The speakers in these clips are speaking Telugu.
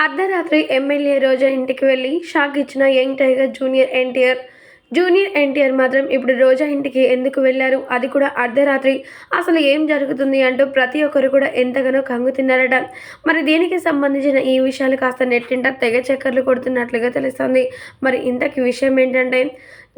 అర్ధరాత్రి ఎమ్మెల్యే రోజా ఇంటికి వెళ్ళి షాక్ ఇచ్చిన young tiger junior NTR junior NTR మాత్రం ఇప్పుడు రోజా ఇంటికి ఎందుకు వెళ్ళారు? అది కూడా అర్ధరాత్రి. అసలు ఏం జరుగుతుంది అంటూ ప్రతి ఒక్కరు కూడా ఎంతగానో కంగు తిన్నారట. మరి దీనికి సంబంధించిన ఈ విషయాలు కాస్త నెట్టింట తెగ చక్కర్లు కొడుతున్నట్లుగా తెలుస్తుంది. మరి ఇంతకీ విషయం ఏంటంటే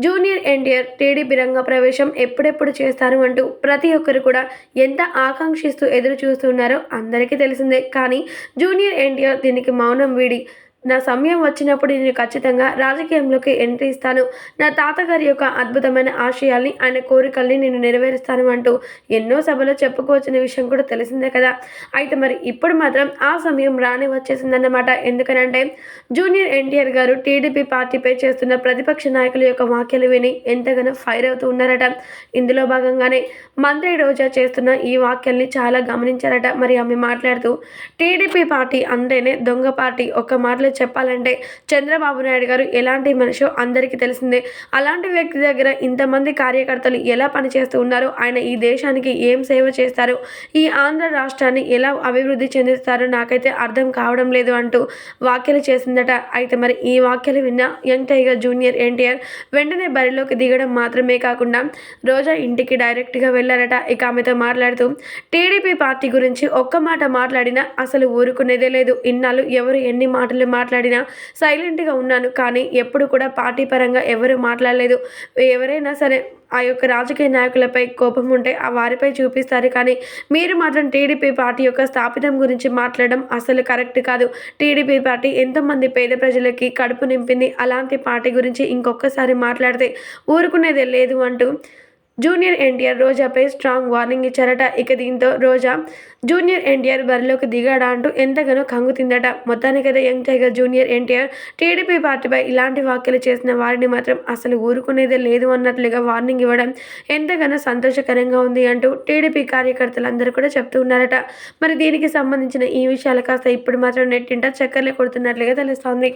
జూనియర్ ఎన్టీఆర్ టీడీపీ రంగ ప్రవేశం ఎప్పుడెప్పుడు చేస్తారు అంటూ ప్రతి ఒక్కరు కూడా ఎంత ఆకాంక్షిస్తూ ఎదురు చూస్తున్నారో అందరికీ తెలిసిందే. కానీ జూనియర్ ఎన్టీఆర్ దీనికి మౌనం వీడి నా సమయం వచ్చినప్పుడు నేను ఖచ్చితంగా రాజకీయంలోకి ఎంట్రీ ఇస్తాను. నా తాతగారి యొక్క అద్భుతమైన ఆశయాల్ని ఆయన కోరికల్ని నేను నెరవేరుస్తాను అంటూ ఎన్నో సభలో చెప్పుకోవచ్చిన విషయం కూడా తెలిసిందే కదా. అయితే మరి ఇప్పుడు మాత్రం ఆ సమయం రాని వచ్చేసిందన్నమాట. ఎందుకనంటే జూనియర్ ఎన్టీఆర్ గారు టీడీపీ పార్టీపై చేస్తున్న ప్రతిపక్ష నాయకుల యొక్క వ్యాఖ్యలు విని ఎంతగానో ఫైర్ అవుతూ ఉన్నారట. ఇందులో భాగంగానే మంత్రి రోజా చేస్తున్న ఈ వ్యాఖ్యల్ని చాలా గమనించారట. మరి ఆమె మాట్లాడుతూ టీడీపీ పార్టీ అంటేనే దొంగ పార్టీ. ఒక్క మాటలో చెప్పాలంటే చంద్రబాబు నాయుడు గారు ఎలాంటి మనిషో అందరికీ తెలిసిందే. అలాంటి వ్యక్తి దగ్గర ఇంతమంది కార్యకర్తలు ఎలా పనిచేస్తూ ఉన్నారో ఆయన ఈ దేశానికి ఏం సేవ చేస్తారు ఈ ఆంధ్ర రాష్ట్రాన్ని ఎలా అభివృద్ధి చెందిస్తారో నాకైతే అర్థం కావడం లేదు అంటూ వ్యాఖ్యలు చేసిందట. అయితే మరి ఈ వ్యాఖ్యలు విన్న యంగ్ టైగర్ జూనియర్ ఎన్టీఆర్ వెంటనే బరిలోకి దిగడం మాత్రమే కాకుండా రోజా ఇంటికి డైరెక్ట్గా వెళ్ళారట ఇక ఆమెతో మాట్లాడుతూ టీడీపీ పార్టీ గురించి ఒక్క మాట మాట్లాడినా అసలు ఊరుకునేదే లేదు. ఇన్నాళ్ళు ఎవరు ఎన్ని మాటలు మాట్లాడినా సైలెంట్గా ఉన్నాను. కానీ ఎప్పుడు కూడా పార్టీ పరంగా ఎవరు మాట్లాడలేదు. ఎవరైనా సరే ఆ యొక్క రాజకీయ నాయకులపై కోపం ఉంటే ఆ వారిపై చూపిస్తారు. కానీ మీరు మాత్రం టీడీపీ పార్టీ యొక్క స్థాపితం గురించి మాట్లాడడం అసలు కరెక్ట్ కాదు. టీడీపీ పార్టీ ఎంతోమంది పేద ప్రజలకి కడుపు నింపింది. అలాంటి పార్టీ గురించి ఇంకొకసారి మాట్లాడితే ఊరుకునేదే లేదు అంటూ జూనియర్ ఎన్టీఆర్ రోజాపై స్ట్రాంగ్ వార్నింగ్ ఇచ్చారట. ఇక దీంతో రోజా జూనియర్ ఎన్టీఆర్ బరిలోకి దిగాడా అంటూ ఎంతగానో కంగు తిందట. మొత్తానికైతే young tiger junior NTR TDP పార్టీపై ఇలాంటి వ్యాఖ్యలు చేసిన వారిని మాత్రం అసలు ఊరుకునేదే లేదు అన్నట్లుగా వార్నింగ్ ఇవ్వడం ఎంతగానో సంతోషకరంగా ఉంది అంటూ టీడీపీ కార్యకర్తలందరూ కూడా చెప్తూ ఉన్నారట. మరి దీనికి సంబంధించిన ఈ విషయాలు కాస్త ఇప్పుడు మాత్రం నెట్టింట చక్కర్లు కొడుతున్నట్లుగా తెలుస్తోంది.